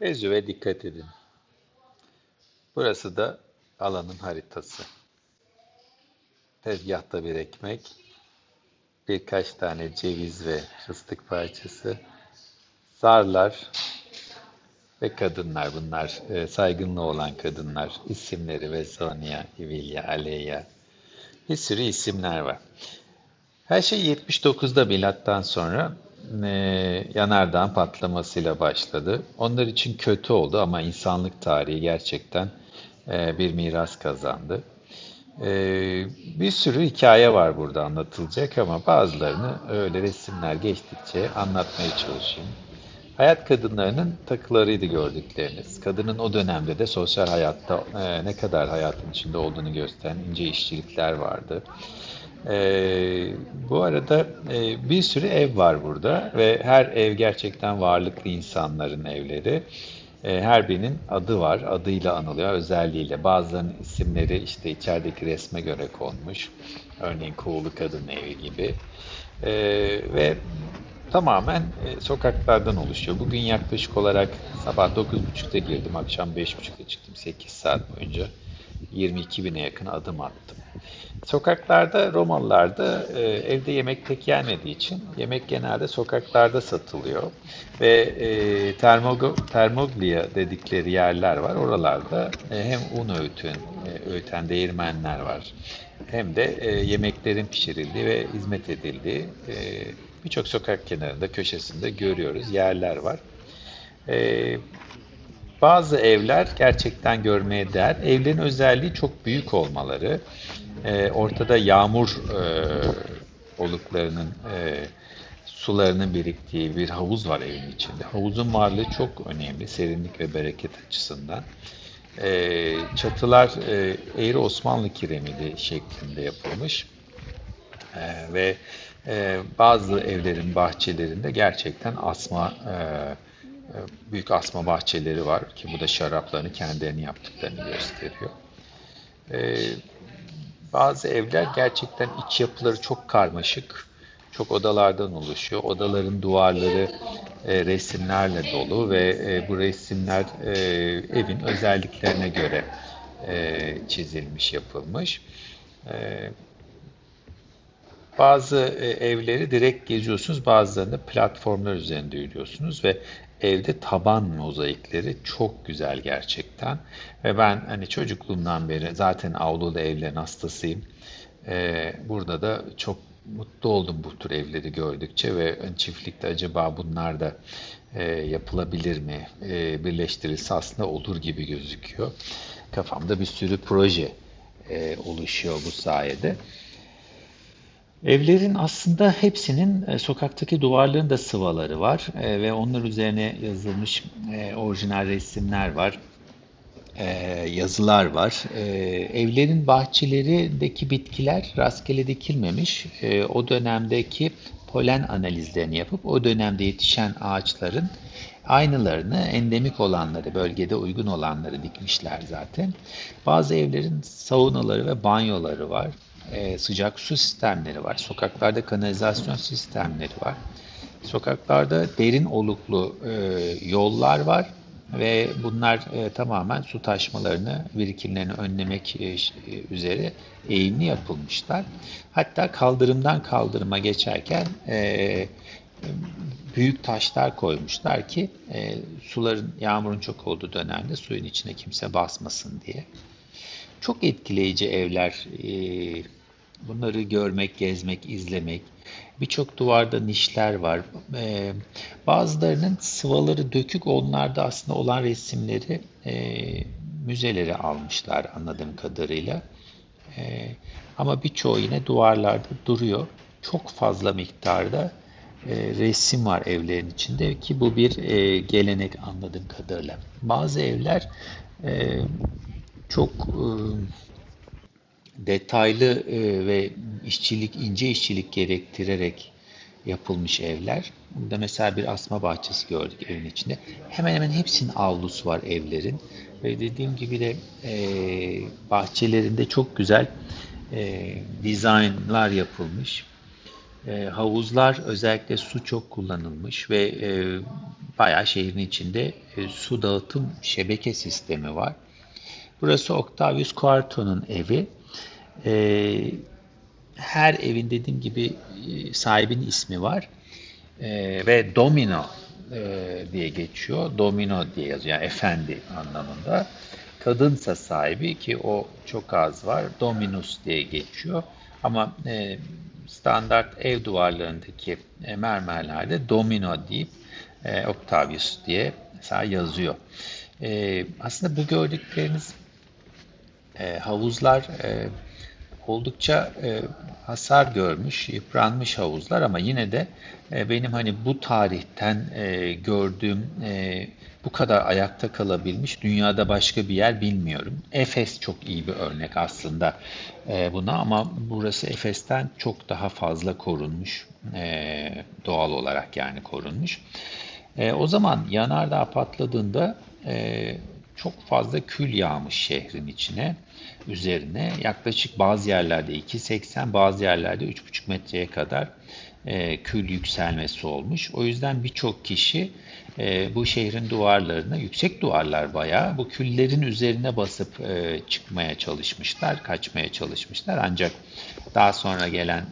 Vezüve dikkat edin. Burası da alanın haritası. Tezgahta bir ekmek, birkaç tane ceviz ve fıstık parçası, zarlar ve kadınlar. Bunlar e, saygınlığı olan kadınlar. İsimleri Vesonia, Ivilya, Aleya. Bir sürü isimler var. Her şey 79'da milattan sonra e, yanardağın patlamasıyla başladı. Onlar için kötü oldu ama insanlık tarihi gerçekten e, bir miras kazandı. E, bir sürü hikaye var burada anlatılacak ama bazılarını öyle resimler geçtikçe anlatmaya çalışayım. Hayat kadınlarının takılarıydı gördükleriniz. Kadının o dönemde de sosyal hayatta e, ne kadar hayatın içinde olduğunu gösteren ince işçilikler vardı. E, bu arada e, bir sürü ev var burada ve her ev gerçekten varlıklı insanların evleri. E, her birinin adı var, adıyla anılıyor, özelliğiyle. Bazılarının isimleri işte içerideki resme göre konmuş. Örneğin Kuğulu Kadın Evi gibi. E, ve tamamen e, sokaklardan oluşuyor. Bugün yaklaşık olarak sabah 9.30'da girdim, akşam 5.30'da çıktım. 8 saat boyunca 22 bine yakın adım attım. Sokaklarda Romalılarda e, evde yemek pek yenmediği için yemek genelde sokaklarda satılıyor. Ve e, termogo, termoglia dedikleri yerler var. Oralarda e, hem un öğütün, e, öğüten değirmenler var. Hem de e, yemeklerin pişirildiği ve hizmet edildiği e, birçok sokak kenarında, köşesinde görüyoruz. Yerler var. E, bazı evler gerçekten görmeye değer. Evlerin özelliği çok büyük olmaları. E, ortada yağmur e, oluklarının, e, sularının biriktiği bir havuz var evin içinde. Havuzun varlığı çok önemli serinlik ve bereket açısından. E, çatılar e, eğri Osmanlı kiremidi şeklinde yapılmış. E, ve e, bazı evlerin bahçelerinde gerçekten asma e, büyük asma bahçeleri var ki bu da şaraplarını kendilerini yaptıklarını gösteriyor. Ee, bazı evler gerçekten iç yapıları çok karmaşık, çok odalardan oluşuyor. Odaların duvarları e, resimlerle dolu ve e, bu resimler e, evin özelliklerine göre e, çizilmiş, yapılmış. E, bazı e, evleri direkt geziyorsunuz, bazılarını platformlar üzerinde yürüyorsunuz ve evde taban mozaikleri çok güzel gerçekten. Ve ben hani çocukluğumdan beri zaten avlulu evlerin hastasıyım. Ee, burada da çok mutlu oldum bu tür evleri gördükçe ve çiftlikte acaba bunlar da e, yapılabilir mi, e, birleştirilse aslında olur gibi gözüküyor. Kafamda bir sürü proje e, oluşuyor bu sayede. Evlerin aslında hepsinin e, sokaktaki duvarların da sıvaları var e, ve onlar üzerine yazılmış e, orijinal resimler var, yazılar var. Evlerin bahçelerindeki bitkiler rastgele dikilmemiş. O dönemdeki polen analizlerini yapıp o dönemde yetişen ağaçların aynılarını, endemik olanları, bölgede uygun olanları dikmişler zaten. Bazı evlerin saunaları ve banyoları var e, sıcak su sistemleri var. Sokaklarda kanalizasyon sistemleri var. Sokaklarda derin oluklu e, yollar var ve bunlar e, tamamen su taşmalarını, birikimlerini önlemek e, üzere eğimli yapılmışlar. Hatta kaldırımdan kaldırıma geçerken e, büyük taşlar koymuşlar ki e, suların, yağmurun çok olduğu dönemde suyun içine kimse basmasın diye. Çok etkileyici evler, e, Bunları görmek, gezmek, izlemek. Birçok duvarda nişler var. Ee, bazılarının sıvaları dökük, onlarda aslında olan resimleri e, müzelere almışlar anladığım kadarıyla. E, ama birçoğu yine duvarlarda duruyor. Çok fazla miktarda e, resim var evlerin içinde ki bu bir e, gelenek anladığım kadarıyla. Bazı evler e, çok detaylı e, ve işçilik, ince işçilik gerektirerek yapılmış evler. Burada mesela bir asma bahçesi gördük evin içinde. Hemen hemen hepsinin avlusu var evlerin. Ve dediğim gibi de e, bahçelerinde çok güzel e, dizaynlar yapılmış. E, havuzlar özellikle su çok kullanılmış ve e, bayağı şehrin içinde e, su dağıtım şebeke sistemi var. Burası Octavius Quarto'nun evi. E, her evin dediğim gibi e, sahibinin ismi var. E, ve Domino e, diye geçiyor. Domino diye yazıyor. Yani efendi anlamında. Kadınsa sahibi ki o çok az var. Dominus diye geçiyor. Ama e, standart ev duvarlarındaki e, mermerlerde Domino deyip e, Octavius diye mesela yazıyor. E, aslında bu gördükleriniz e, havuzlar e, oldukça e, hasar görmüş, yıpranmış havuzlar ama yine de e, benim hani bu tarihten e, gördüğüm e, bu kadar ayakta kalabilmiş dünyada başka bir yer bilmiyorum. Efes çok iyi bir örnek aslında e, buna ama burası Efes'ten çok daha fazla korunmuş e, doğal olarak yani korunmuş. E, o zaman yanardağ patladığında e, çok fazla kül yağmış şehrin içine, üzerine. Yaklaşık bazı yerlerde 2.80, bazı yerlerde 3.5 metreye kadar e, kül yükselmesi olmuş. O yüzden birçok kişi e, bu şehrin duvarlarına, yüksek duvarlar bayağı, bu küllerin üzerine basıp e, çıkmaya çalışmışlar, kaçmaya çalışmışlar. Ancak daha sonra gelen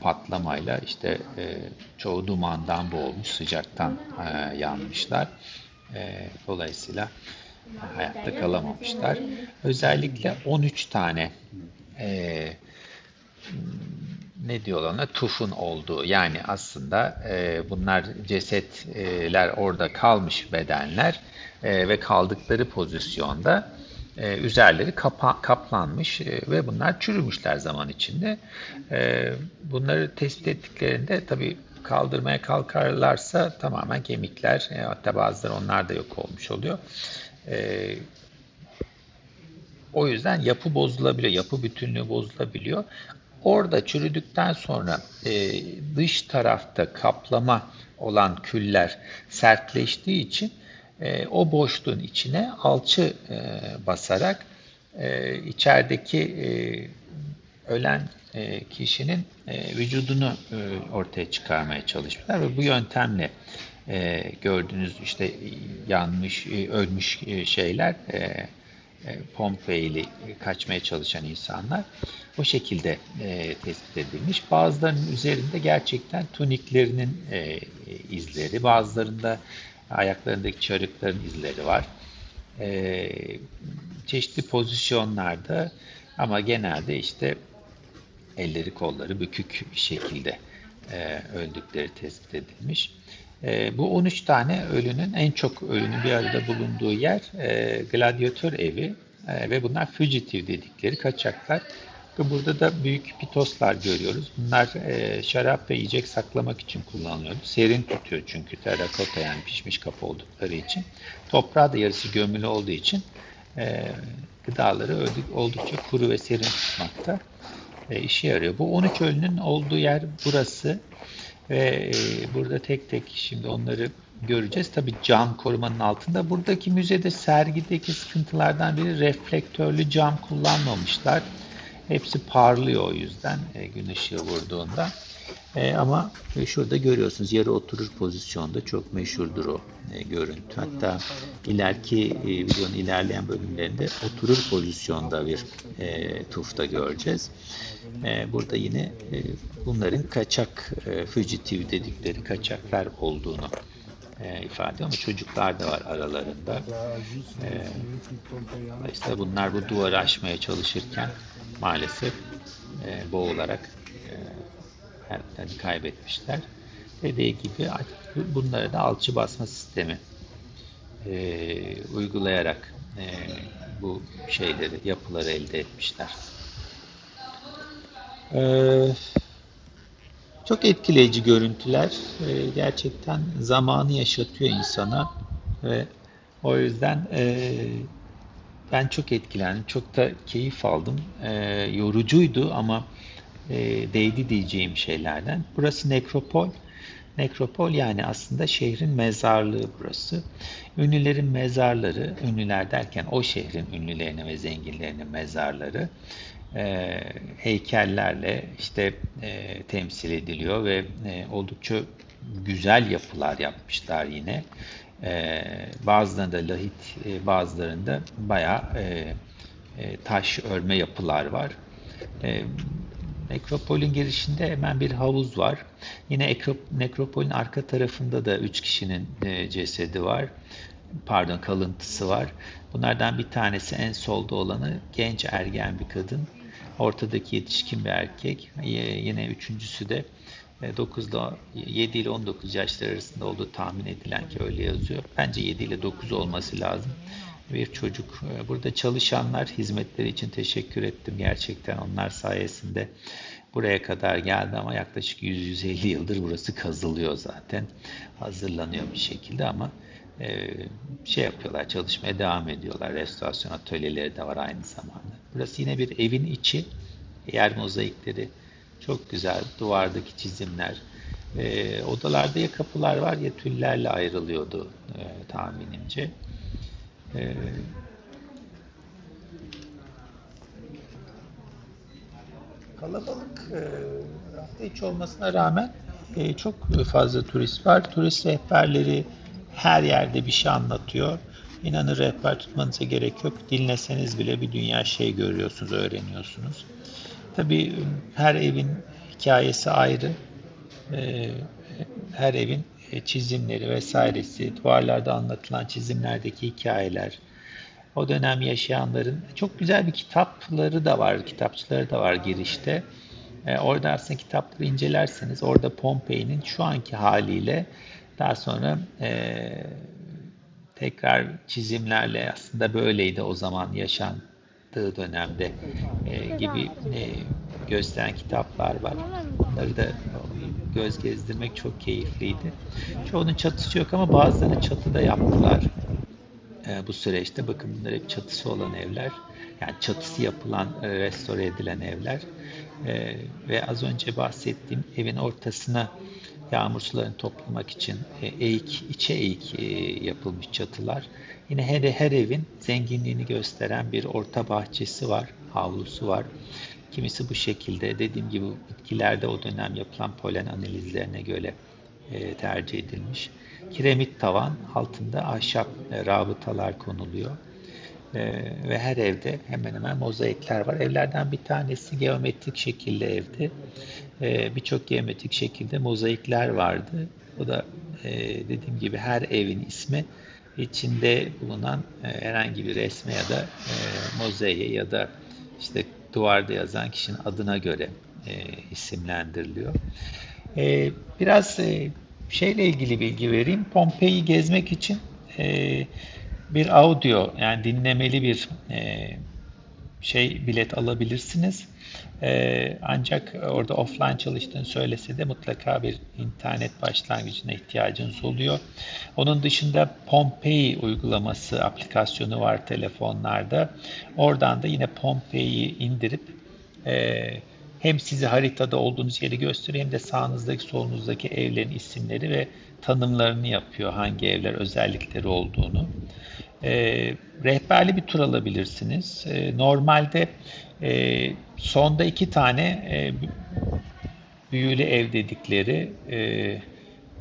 patlamayla işte çoğu dumandan boğulmuş, sıcaktan yanmışlar. E, dolayısıyla hayatta kalamamışlar. Özellikle 13 tane e, ne diyorlar ona tufun olduğu yani aslında e, bunlar cesetler orada kalmış bedenler e, ve kaldıkları pozisyonda e, üzerleri kapa, kaplanmış e, ve bunlar çürümüşler zaman içinde. E, bunları tespit ettiklerinde tabii kaldırmaya kalkarlarsa tamamen kemikler e, hatta bazıları onlar da yok olmuş oluyor. E, o yüzden yapı bozulabiliyor, yapı bütünlüğü bozulabiliyor. Orada çürüdükten sonra e, dış tarafta kaplama olan küller sertleştiği için e, o boşluğun içine alçı e, basarak e, içerideki e, ölen e, kişinin e, vücudunu e, ortaya çıkarmaya çalışmışlar ve bu yöntemle e, gördüğünüz işte yanmış, e, ölmüş e, şeyler e, e, Pompei'li kaçmaya çalışan insanlar o şekilde e, tespit edilmiş. Bazılarının üzerinde gerçekten tuniklerinin e, izleri, bazılarında ayaklarındaki çarıkların izleri var. E, çeşitli pozisyonlarda ama genelde işte elleri kolları bükük şekilde e, öldükleri tespit edilmiş. E, bu 13 tane ölünün en çok ölünün bir arada bulunduğu yer e, gladyatör evi e, ve bunlar fugitive dedikleri kaçaklar. Burada da büyük pitoslar görüyoruz. Bunlar e, şarap ve yiyecek saklamak için kullanılıyordu. Serin tutuyor çünkü terakota yani pişmiş kapı oldukları için. Toprağı da yarısı gömülü olduğu için e, gıdaları oldukça kuru ve serin tutmakta e, işe yarıyor. Bu 13 ölünün olduğu yer burası ve e, burada tek tek şimdi onları göreceğiz. Tabii cam korumanın altında. Buradaki müzede sergideki sıkıntılardan biri reflektörlü cam kullanmamışlar. Hepsi parlıyor o yüzden e, gün ışığı vurduğunda. E, ama şurada görüyorsunuz yarı oturur pozisyonda çok meşhurdur o e, görüntü. Hatta ileriki e, videonun ilerleyen bölümlerinde oturur pozisyonda bir e, tufta göreceğiz. E, burada yine e, bunların kaçak e, fugitive dedikleri kaçaklar olduğunu e, ifade ama çocuklar da var aralarında. E, dolayısıyla bunlar bu duvarı aşmaya çalışırken maalesef e, boğularak hayatlarını kaybetmişler. Dediği gibi bunları da alçı basma sistemi e, uygulayarak e, bu şeyleri, yapıları elde etmişler. Ee, çok etkileyici görüntüler. Ee, gerçekten zamanı yaşatıyor insana ve o yüzden e, ben çok etkilendim. Çok da keyif aldım. E, yorucuydu ama e, değdi diyeceğim şeylerden. Burası nekropol. Nekropol yani aslında şehrin mezarlığı burası. Ünlülerin mezarları, ünlüler derken o şehrin ünlülerinin ve zenginlerinin mezarları e, heykellerle işte e, temsil ediliyor ve e, oldukça güzel yapılar yapmışlar yine. E, bazılarında lahit, e, bazılarında bayağı e, e, taş örme yapılar var. E, nekropolün girişinde hemen bir havuz var. Yine ekro- nekropolün arka tarafında da üç kişinin e, cesedi var. Pardon kalıntısı var. Bunlardan bir tanesi en solda olanı genç ergen bir kadın. Ortadaki yetişkin bir erkek. Yine üçüncüsü de 9 ile 7 ile 19 yaşlar arasında olduğu tahmin edilen ki öyle yazıyor. Bence 7 ile 9 olması lazım. Bir çocuk. E, Burada çalışanlar hizmetleri için teşekkür ettim. Gerçekten onlar sayesinde buraya kadar geldi ama yaklaşık 100-150 yıldır burası kazılıyor zaten. Hazırlanıyor bir şekilde ama e, şey yapıyorlar, çalışmaya devam ediyorlar. Restorasyon atölyeleri de var aynı zamanda. Burası yine bir evin içi. Yer mozaikleri çok güzel. Duvardaki çizimler. E, odalarda ya kapılar var ya tüllerle ayrılıyordu e, tahminimce. E, kalabalık e, hafta içi olmasına rağmen e, çok fazla turist var. Turist rehberleri her yerde bir şey anlatıyor. İnanın rehber tutmanıza gerek yok. Dinleseniz bile bir dünya şey görüyorsunuz, öğreniyorsunuz. Tabii her evin hikayesi ayrı. Ee, her evin e, çizimleri vesairesi, duvarlarda anlatılan çizimlerdeki hikayeler, o dönem yaşayanların çok güzel bir kitapları da var, kitapçıları da var girişte. Ee, orada aslında kitapları incelerseniz orada Pompei'nin şu anki haliyle daha sonra e, tekrar çizimlerle aslında böyleydi o zaman yaşandığı dönemde e, gibi e, gösteren kitaplar var. Bunları da göz gezdirmek çok keyifliydi. Çoğunun çatısı yok ama bazılarını çatıda yaptılar e, bu süreçte. Bakın bunlar hep çatısı olan evler. Yani çatısı yapılan, e, restore edilen evler. E, ve az önce bahsettiğim evin ortasına yağmur sularını toplamak için e, eğik, içe eğik e, yapılmış çatılar. Yine her, her evin zenginliğini gösteren bir orta bahçesi var, havlusu var. Kimisi bu şekilde dediğim gibi bitkilerde o dönem yapılan polen analizlerine göre e, tercih edilmiş. Kiremit tavan altında ahşap e, rabıtalar konuluyor. Ve her evde hemen hemen mozaikler var. Evlerden bir tanesi geometrik şekilde evdi. E, Birçok geometrik şekilde mozaikler vardı. O da e, dediğim gibi her evin ismi içinde bulunan e, herhangi bir resme ya da e, ya da işte duvarda yazan kişinin adına göre e, isimlendiriliyor. Biraz e, şeyle ilgili bilgi vereyim. Pompei'yi gezmek için bir audio yani dinlemeli bir şey bilet alabilirsiniz. E, ancak orada offline çalıştığını söylese de mutlaka bir internet başlangıcına ihtiyacınız oluyor. Onun dışında Pompei uygulaması aplikasyonu var telefonlarda. Oradan da yine Pompei'yi indirip e, hem sizi haritada olduğunuz yeri gösteriyor hem de sağınızdaki solunuzdaki evlerin isimleri ve tanımlarını yapıyor hangi evler özellikleri olduğunu. E, rehberli bir tur alabilirsiniz. E, normalde e, sonda iki tane e, büyülü ev dedikleri e,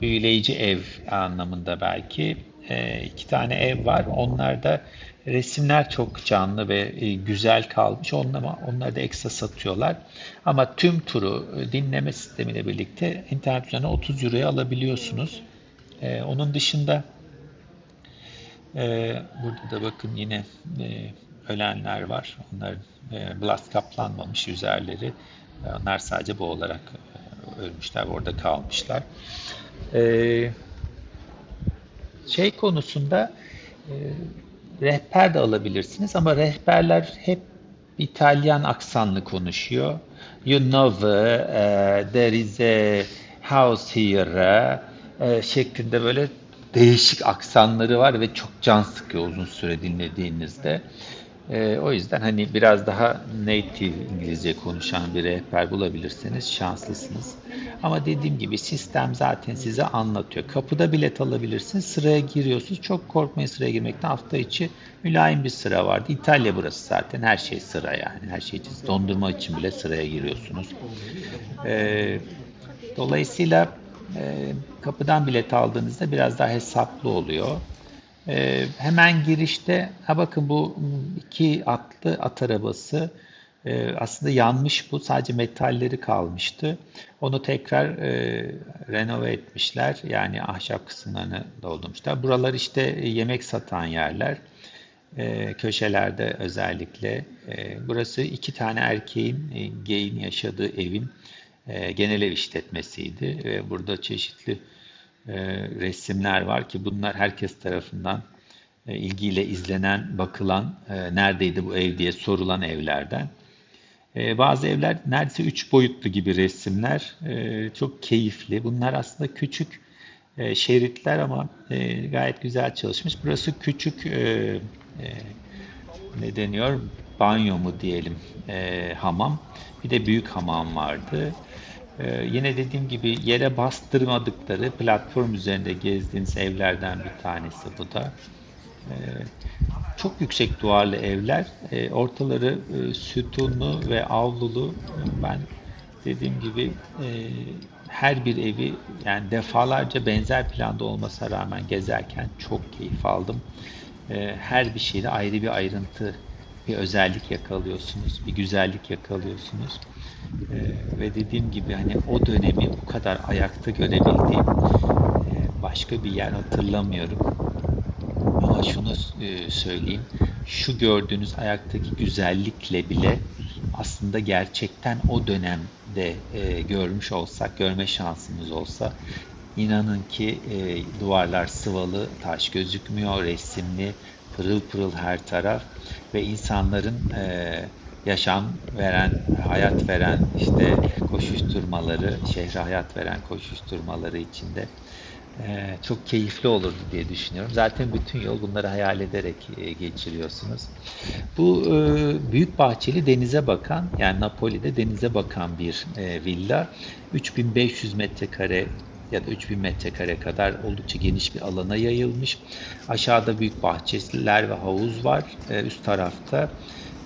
büyüleyici ev anlamında belki e, iki tane ev var. Onlarda resimler çok canlı ve e, güzel kalmış. Onlar, onları da ekstra satıyorlar. Ama tüm turu e, dinleme sistemiyle birlikte internet üzerinden 30 euroya alabiliyorsunuz. E, onun dışında e, burada da bakın yine e, ölenler var. Onlar e, blast kaplanmamış üzerleri. E, onlar sadece bu olarak e, ölmüşler, orada kalmışlar. E, şey konusunda e, rehber de alabilirsiniz ama rehberler hep İtalyan aksanlı konuşuyor. You know, uh, there is a house here uh, şeklinde böyle değişik aksanları var ve çok can sıkıyor uzun süre dinlediğinizde. E, o yüzden hani biraz daha native İngilizce konuşan bir rehber bulabilirseniz şanslısınız. Ama dediğim gibi sistem zaten size anlatıyor. Kapıda bilet alabilirsiniz. Sıraya giriyorsunuz. Çok korkmayın sıraya girmekten. Hafta içi mülayim bir sıra vardı. İtalya burası zaten. Her şey sıra yani. Her şey için. Dondurma için bile sıraya giriyorsunuz. E, dolayısıyla e, kapıdan bilet aldığınızda biraz daha hesaplı oluyor. Ee, hemen girişte, ha bakın bu iki atlı at arabası e, aslında yanmış bu. Sadece metalleri kalmıştı. Onu tekrar e, renove etmişler. Yani ahşap kısımlarını doldurmuşlar. Buralar işte e, yemek satan yerler. E, köşelerde özellikle. E, burası iki tane erkeğin, e, geyin yaşadığı evin e, genel ev işletmesiydi. Ve burada çeşitli e, resimler var ki bunlar herkes tarafından e, ilgiyle izlenen, bakılan, neredeydi bu ev diye sorulan evlerden. Bazı evler neredeyse üç boyutlu gibi resimler. Çok keyifli. Bunlar aslında küçük şeritler ama gayet güzel çalışmış. Burası küçük ne deniyor? Banyo mu diyelim hamam. Bir de büyük hamam vardı. E, yine dediğim gibi yere bastırmadıkları platform üzerinde gezdiğiniz evlerden bir tanesi bu da. E, çok yüksek duvarlı evler. E, ortaları e, sütunlu ve avlulu. Ben dediğim gibi e, her bir evi yani defalarca benzer planda olmasına rağmen gezerken çok keyif aldım. E, her bir şeyde ayrı bir ayrıntı, bir özellik yakalıyorsunuz, bir güzellik yakalıyorsunuz. E, ve dediğim gibi hani o dönemi bu kadar ayakta görebildiğim e, başka bir yer hatırlamıyorum. Ama şunu e, söyleyeyim, şu gördüğünüz ayaktaki güzellikle bile aslında gerçekten o dönemde e, görmüş olsak, görme şansımız olsa inanın ki e, duvarlar sıvalı, taş gözükmüyor, resimli, pırıl pırıl her taraf ve insanların e, yaşam veren, hayat veren işte koşuşturmaları, şehre hayat veren koşuşturmaları içinde ee, çok keyifli olurdu diye düşünüyorum. Zaten bütün yol bunları hayal ederek e, geçiriyorsunuz. Bu e, büyük bahçeli denize bakan, yani Napoli'de denize bakan bir e, villa. 3500 metrekare ya da 3000 metrekare kadar oldukça geniş bir alana yayılmış. Aşağıda büyük bahçeler ve havuz var. E, üst tarafta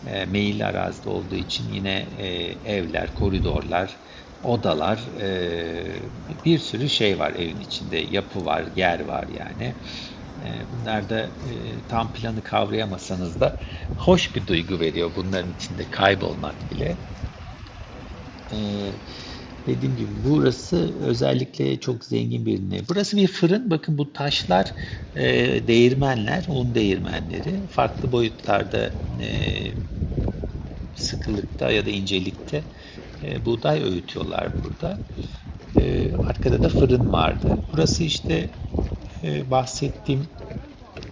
e, meyilli arazide olduğu için yine e, evler, koridorlar, odalar, e, bir sürü şey var evin içinde. Yapı var, yer var yani. Bunlar da tam planı kavrayamasanız da hoş bir duygu veriyor bunların içinde kaybolmak bile. E, dediğim gibi burası özellikle çok zengin bir ne. Burası bir fırın. Bakın bu taşlar e, değirmenler, un değirmenleri. Farklı boyutlarda e, sıkılıkta ya da incelikte e, buğday öğütüyorlar burada. E, arkada da fırın vardı. Burası işte e, bahsettiğim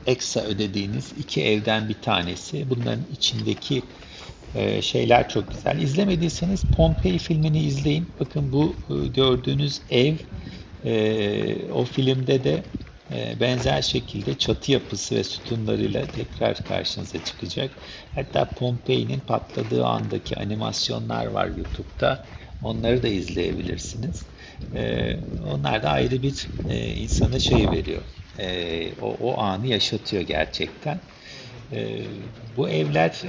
eksa ödediğiniz iki evden bir tanesi. Bunların içindeki e, şeyler çok güzel. İzlemediyseniz Pompei filmini izleyin. Bakın bu e, gördüğünüz ev e, o filmde de e, benzer şekilde çatı yapısı ve sütunlarıyla tekrar karşınıza çıkacak. Hatta Pompei'nin patladığı andaki animasyonlar var YouTube'da. Onları da izleyebilirsiniz. Onlar da ayrı bir insana şey veriyor. O, o anı yaşatıyor gerçekten. Bu evler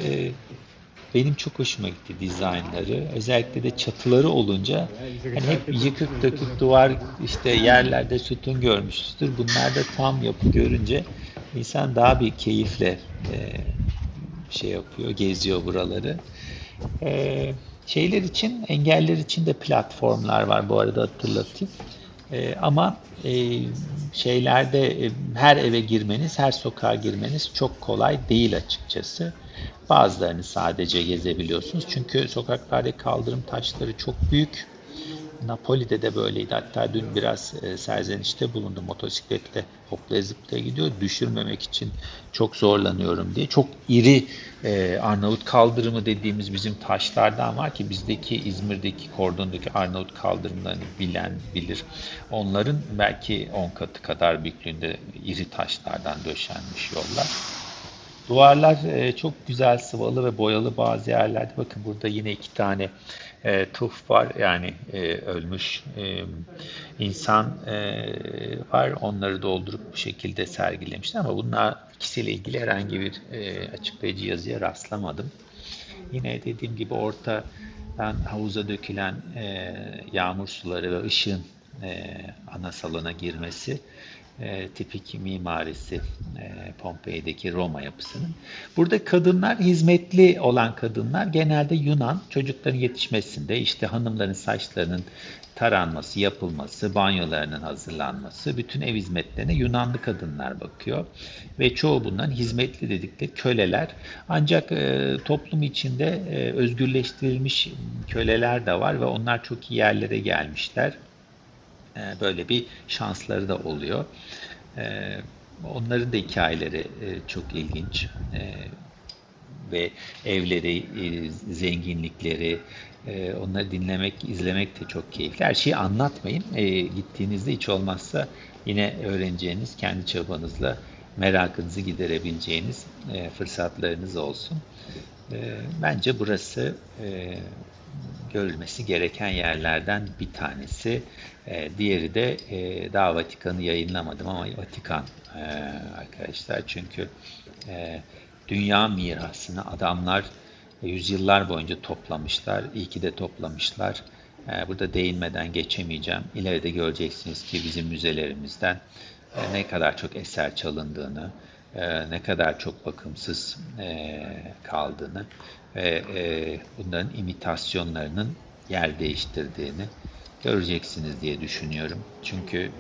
benim çok hoşuma gitti dizaynları. Özellikle de çatıları olunca hani hep yıkık dökük duvar işte yerlerde sütun görmüşüzdür. Bunlar da tam yapı görünce insan daha bir keyifle e, şey yapıyor, geziyor buraları. E, şeyler için, engeller için de platformlar var bu arada hatırlatayım. E, ama e, şeylerde e, her eve girmeniz, her sokağa girmeniz çok kolay değil açıkçası. Bazılarını sadece gezebiliyorsunuz. Çünkü sokaklardaki kaldırım taşları çok büyük. Napoli'de de böyleydi. Hatta dün biraz e, serzenişte bulundum. Motosikletle hopla zıplaya gidiyor. Düşürmemek için çok zorlanıyorum diye. Çok iri e, Arnavut kaldırımı dediğimiz bizim taşlardan var ki bizdeki İzmir'deki kordondaki Arnavut kaldırımlarını bilen bilir. Onların belki 10 katı kadar büyüklüğünde iri taşlardan döşenmiş yollar. Duvarlar e, çok güzel sıvalı ve boyalı bazı yerlerde. Bakın burada yine iki tane e, tuf var. Yani e, ölmüş e, insan e, var. Onları doldurup bu şekilde sergilemişler. Ama bunlar ikisiyle ilgili herhangi bir e, açıklayıcı yazıya rastlamadım. Yine dediğim gibi ortadan havuza dökülen e, yağmur suları ve ışığın e, ana salona girmesi e, tipik mimarisi e, Pompei'deki Roma yapısının. Burada kadınlar, hizmetli olan kadınlar genelde Yunan çocukların yetişmesinde işte hanımların saçlarının taranması, yapılması, banyolarının hazırlanması, bütün ev hizmetlerine Yunanlı kadınlar bakıyor. Ve çoğu bundan hizmetli dedikleri köleler. Ancak e, toplum içinde e, özgürleştirilmiş köleler de var ve onlar çok iyi yerlere gelmişler. E, böyle bir şansları da oluyor. E, onların da hikayeleri e, çok ilginç. E, ve evleri, e, zenginlikleri, e, onları dinlemek, izlemek de çok keyifli. Her şeyi anlatmayın. Gittiğinizde hiç olmazsa yine öğreneceğiniz, kendi çabanızla merakınızı giderebileceğiniz fırsatlarınız olsun. Bence burası görülmesi gereken yerlerden bir tanesi. Diğeri de daha Vatikan'ı yayınlamadım ama Vatikan arkadaşlar. Çünkü dünya mirasını adamlar yüzyıllar boyunca toplamışlar. İyi ki de toplamışlar. Ee, burada değinmeden geçemeyeceğim. İleride göreceksiniz ki bizim müzelerimizden e, ne kadar çok eser çalındığını, e, ne kadar çok bakımsız e, kaldığını ve bunların imitasyonlarının yer değiştirdiğini göreceksiniz diye düşünüyorum. Çünkü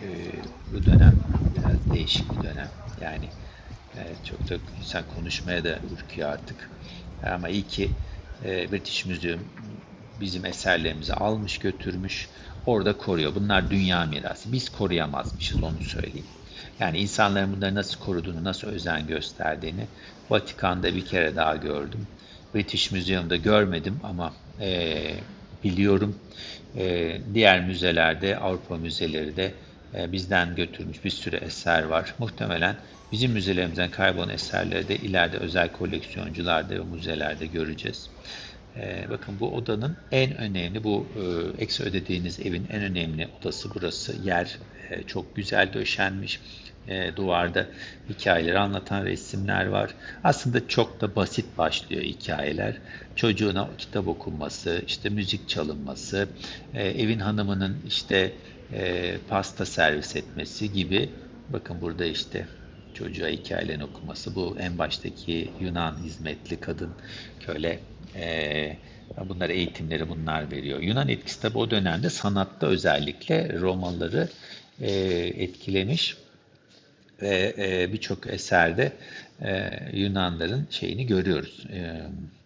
bu dönem biraz değişik bir dönem. Yani çok da insan konuşmaya da ürküyor artık. Ama iyi ki e, British Museum bizim eserlerimizi almış götürmüş. Orada koruyor. Bunlar dünya mirası. Biz koruyamazmışız onu söyleyeyim. Yani insanların bunları nasıl koruduğunu, nasıl özen gösterdiğini Vatikan'da bir kere daha gördüm. British Museum'da görmedim ama e, biliyorum. E, diğer müzelerde, Avrupa müzeleri de e, bizden götürmüş bir sürü eser var. Muhtemelen bizim müzelerimizden kaybolan eserleri de ileride özel koleksiyoncularda ve müzelerde göreceğiz. E, bakın bu odanın en önemli, bu e, eksi ödediğiniz evin en önemli odası burası. Yer çok güzel döşenmiş. duvarda hikayeleri anlatan resimler var. Aslında çok da basit başlıyor hikayeler. Çocuğuna kitap okunması, işte müzik çalınması, evin hanımının işte e, pasta servis etmesi gibi bakın burada işte çocuğa hikayelerini okuması bu en baştaki Yunan hizmetli kadın köle e, bunlar eğitimleri bunlar veriyor. Yunan etkisi tabi o dönemde sanatta özellikle Romalıları e, etkilemiş ve e, birçok eserde e, Yunanların şeyini görüyoruz, e,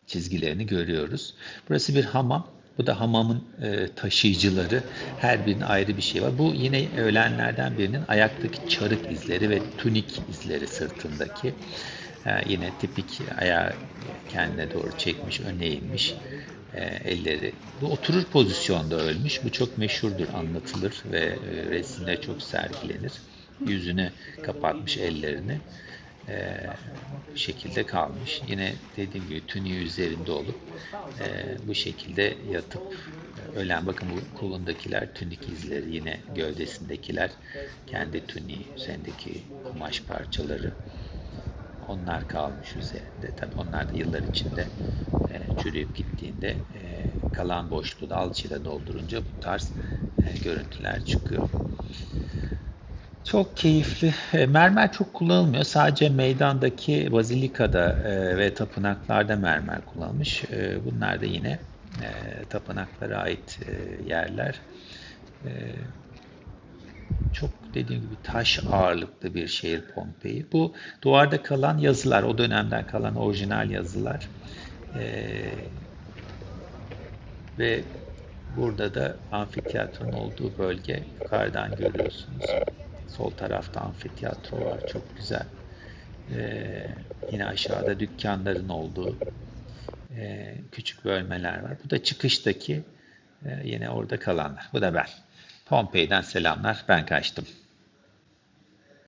çizgilerini görüyoruz. Burası bir hamam. Bu da hamamın e, taşıyıcıları. Her birinin ayrı bir şey var. Bu yine ölenlerden birinin ayaktaki çarık izleri ve tunik izleri sırtındaki. E, yine tipik ayağı kendine doğru çekmiş, öne eğilmiş e, elleri. Bu oturur pozisyonda ölmüş. Bu çok meşhurdur, anlatılır ve e, resimde çok sergilenir. Yüzünü kapatmış ellerini e, şekilde kalmış. Yine dediğim gibi tüniği üzerinde olup e, bu şekilde yatıp e, ölen bakın bu kolundakiler tünik izleri yine gövdesindekiler kendi tüniği üzerindeki kumaş parçaları onlar kalmış üzerinde. Tabi onlar da yıllar içinde e, çürüyüp gittiğinde e, kalan boşluğu da alçıyla doldurunca bu tarz e, görüntüler çıkıyor. Çok keyifli. E, mermer çok kullanılmıyor. Sadece meydandaki bazilikada e, ve tapınaklarda mermer kullanılmış. E, bunlar da yine tapınaklara ait yerler. Çok dediğim gibi taş ağırlıklı bir şehir Pompei. Bu duvarda kalan yazılar, o dönemden kalan orijinal yazılar. Ve burada da amfiteyatronun olduğu bölge yukarıdan görüyorsunuz. Sol tarafta amfiteyatro var. Çok güzel. Ee, yine aşağıda dükkanların olduğu e, küçük bölmeler var. Bu da çıkıştaki e, yine orada kalanlar. Bu da ben. Pompei'den selamlar. Ben kaçtım.